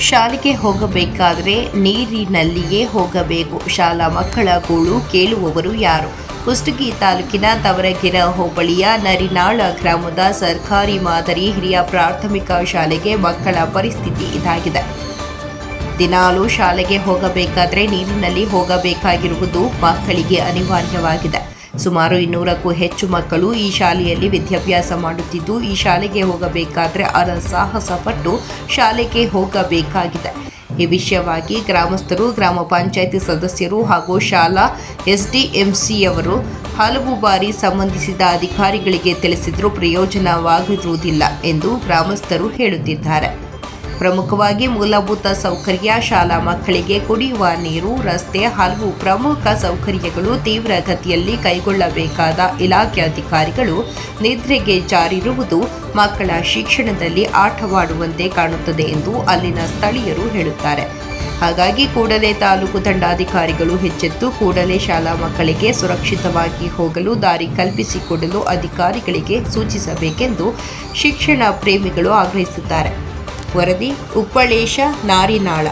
ಶಾಲೆಗೆ ಹೋಗಬೇಕಾದರೆ ನೀರಿನಲ್ಲಿಯೇ ಹೋಗಬೇಕು. ಶಾಲಾ ಮಕ್ಕಳ ಗೋಳು ಕೇಳುವವರು ಯಾರು? ಕುಷ್ಟಗಿ ತಾಲೂಕಿನ ತವರಗೆರೆ ಹೋಬಳಿಯ ನರಿನಾಳ ಗ್ರಾಮದ ಸರ್ಕಾರಿ ಮಾದರಿ ಹಿರಿಯ ಪ್ರಾಥಮಿಕ ಶಾಲೆಗೆ ಮಕ್ಕಳ ಪರಿಸ್ಥಿತಿ ಇದಾಗಿದೆ. ದಿನಾಲೂ ಶಾಲೆಗೆ ಹೋಗಬೇಕಾದ್ರೆ ನೀರಿನಲ್ಲಿ ಹೋಗಬೇಕಾಗಿರುವುದು ಮಕ್ಕಳಿಗೆ ಅನಿವಾರ್ಯವಾಗಿದೆ. ಸುಮಾರು ಇನ್ನೂರಕ್ಕೂ ಹೆಚ್ಚು ಮಕ್ಕಳು ಈ ಶಾಲೆಯಲ್ಲಿ ವಿದ್ಯಾಭ್ಯಾಸ ಮಾಡುತ್ತಿದ್ದು, ಈ ಶಾಲೆಗೆ ಹೋಗಬೇಕಾದರೆ ಅದರ ಸಾಹಸ ಪಟ್ಟು ಶಾಲೆಗೆ ಹೋಗಬೇಕಾಗಿದೆ. ಈ ವಿಷಯವಾಗಿ ಗ್ರಾಮಸ್ಥರು, ಗ್ರಾಮ ಪಂಚಾಯಿತಿ ಸದಸ್ಯರು ಹಾಗೂ ಶಾಲಾ ಎಸ್ಡಿಎಂಸಿಯವರು ಹಲವು ಬಾರಿ ಸಂಬಂಧಿಸಿದ ಅಧಿಕಾರಿಗಳಿಗೆ ತಿಳಿಸಿದರೂ ಪ್ರಯೋಜನವಾಗಿರುವುದಿಲ್ಲ ಎಂದು ಗ್ರಾಮಸ್ಥರು ಹೇಳುತ್ತಿದ್ದಾರೆ. ಪ್ರಮುಖವಾಗಿ ಮೂಲಭೂತ ಸೌಕರ್ಯ, ಶಾಲಾ ಮಕ್ಕಳಿಗೆ ಕುಡಿಯುವ ನೀರು, ರಸ್ತೆ ಹಲವು ಪ್ರಮುಖ ಸೌಕರ್ಯಗಳು ತೀವ್ರಗತಿಯಲ್ಲಿ ಕೈಗೊಳ್ಳಬೇಕಾದ ಇಲಾಖೆ ಅಧಿಕಾರಿಗಳು ನಿದ್ರೆಗೆ ಜಾರಿರುವುದು ಮಕ್ಕಳ ಶಿಕ್ಷಣದಲ್ಲಿ ಆಟವಾಡುವಂತೆ ಕಾಣುತ್ತದೆ ಎಂದು ಅಲ್ಲಿನ ಸ್ಥಳೀಯರು ಹೇಳುತ್ತಾರೆ. ಹಾಗಾಗಿ ಕೂಡಲೇ ತಾಲೂಕು ದಂಡಾಧಿಕಾರಿಗಳು ಹೆಚ್ಚೆತ್ತು ಕೂಡಲೇ ಶಾಲಾ ಮಕ್ಕಳಿಗೆ ಸುರಕ್ಷಿತವಾಗಿ ಹೋಗಲು, ದಾರಿ ಕಲ್ಪಿಸಿಕೊಡಲು ಅಧಿಕಾರಿಗಳಿಗೆ ಸೂಚಿಸಬೇಕೆಂದು ಶಿಕ್ಷಣ ಪ್ರೇಮಿಗಳು ಆಗ್ರಹಿಸಿದ್ದಾರೆ ವರದಿ ಉಪ್ಪಳೇಶ ನಾರಿನಾಳ.